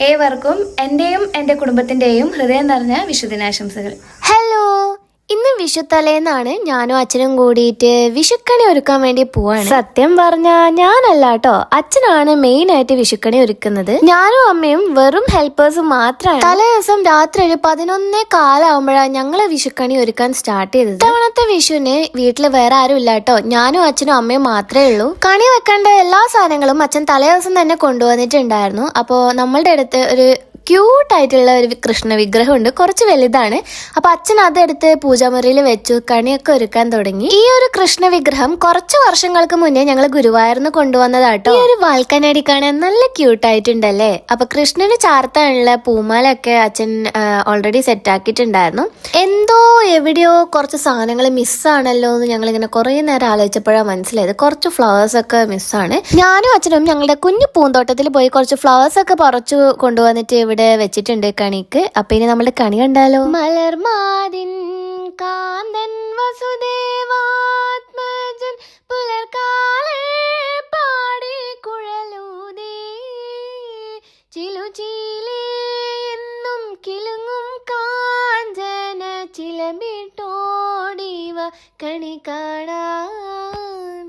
ഏവർക്കും എന്റെയും എന്റെ കുടുംബത്തിന്റെയും ഹൃദയം നിറഞ്ഞ വിഷുദിനാശംസകൾ വിഷുത്തലേന്നാണ് ഞാനും അച്ഛനും കൂടിയിട്ട് വിഷുക്കണി ഒരുക്കാൻ വേണ്ടി പോവാണ്. സത്യം പറഞ്ഞാ ഞാനല്ല കേട്ടോ അച്ഛനാണ് മെയിൻ ആയിട്ട് വിഷുക്കണി ഒരുക്കുന്നത്. ഞാനും അമ്മയും വെറും ഹെൽപ്പേഴ്സ് മാത്രമാണ് തലേ ദിവസം രാത്രി ഒരു പതിനൊന്നേ കാലാവുമ്പോഴാണ് ഞങ്ങൾ വിഷുക്കണി ഒരുക്കാൻ സ്റ്റാർട്ട് ചെയ്തത്. ഇത്തവണത്തെ വിഷുവിന് വീട്ടിൽ വേറെ ആരും ഇല്ല കേട്ടോ ഞാനും അച്ഛനും അമ്മയും മാത്രമേ ഉള്ളൂ. കണി വെക്കേണ്ട എല്ലാ സാധനങ്ങളും അച്ഛൻ തലേ ദിവസം തന്നെ കൊണ്ടുവന്നിട്ടുണ്ടായിരുന്നു. അപ്പോ നമ്മളുടെ അടുത്ത് ഒരു ക്യൂട്ട് ആയിട്ടുള്ള ഒരു കൃഷ്ണ വിഗ്രഹം ഉണ്ട് കുറച്ച് വലുതാണ്. അപ്പൊ അച്ഛൻ അതെടുത്ത് പൂജാമുറിയിൽ വെച്ചു കണിയൊക്കെ ഒരുക്കാൻ തുടങ്ങി. ഈ ഒരു കൃഷ്ണ വിഗ്രഹം കുറച്ച് വർഷങ്ങൾക്ക് മുന്നേ ഞങ്ങൾ ഗുരുവായൂർന്ന് കൊണ്ടുവന്നതാട്ടോ ഈ ഒരു വാൽക്കനടി കാണാൻ നല്ല ക്യൂട്ടായിട്ടുണ്ടല്ലേ അപ്പൊ കൃഷ്ണന് ചാർത്താനുള്ള പൂമാലൊക്കെ അച്ഛൻ ഓൾറെഡി സെറ്റ് ആക്കിയിട്ടുണ്ടായിരുന്നു. എന്തോ എവിടെയോ കുറച്ച് സാധനങ്ങൾ മിസ്സാണല്ലോ എന്ന് ഞങ്ങൾ ഇങ്ങനെ കുറെ നേരം ആലോചിച്ചപ്പോഴാണ് മനസ്സിലായത്. കുറച്ച് ഫ്ലവേഴ്സ് ഒക്കെ മിസ്സാണ് ഞാനും അച്ഛനും ഞങ്ങളുടെ കുഞ്ഞു പൂന്തോട്ടത്തിൽ പോയി കുറച്ച് ഫ്ലവേഴ്സ് ഒക്കെ പറിച്ചു കൊണ്ടുവന്നിട്ട് ഇവിടെ വെച്ചിട്ടുണ്ട് കണിക്ക്. അപ്പൊ ഇനി നമ്മൾ കണി കണ്ടാലോ? മലർമാതിൻ കാന്തൻ വസുദേവാത്മജൻ പുലർക്കാലേ പാടി ചിലു ചിലുചീലേ എന്നും കിലുങ്ങും കാഞ്ചന ചിലമിട്ടോടിവ കണി കാണാൻ